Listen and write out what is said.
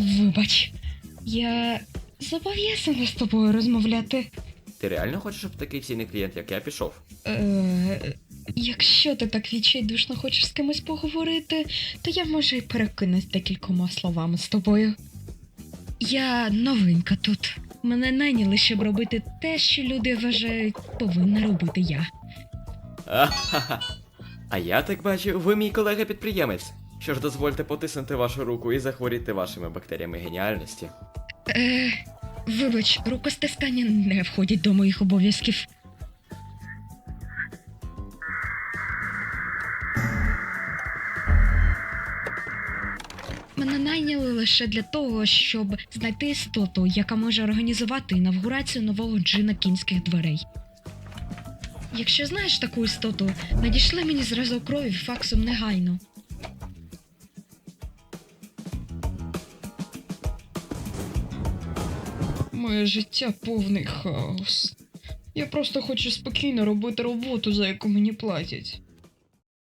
Вибач, я зобов'язана з тобою розмовляти. Ти реально хочеш, щоб такий цінний клієнт, як я, пішов? Е, якщо ти так відчайдушно хочеш з кимось поговорити, то я може й перекинусь декількома словами з тобою. Я новинка тут. Мене найняли, щоб робити те, що люди вважають, повинна робити я. А я так бачу, ви мій колега-підприємець. Що ж дозвольте потиснути вашу руку і захворіти вашими бактеріями геніальності. Е, вибач, рукостискання не входять до моїх обов'язків. Мене найняли лише для того, щоб знайти істоту, яка може організувати інавгурацію нового джина кінських дверей. Якщо знаєш таку істоту, надійшли мені зразок крові факсом негайно. Моє життя повний хаос. Я просто хочу спокійно робити роботу, за яку мені платять.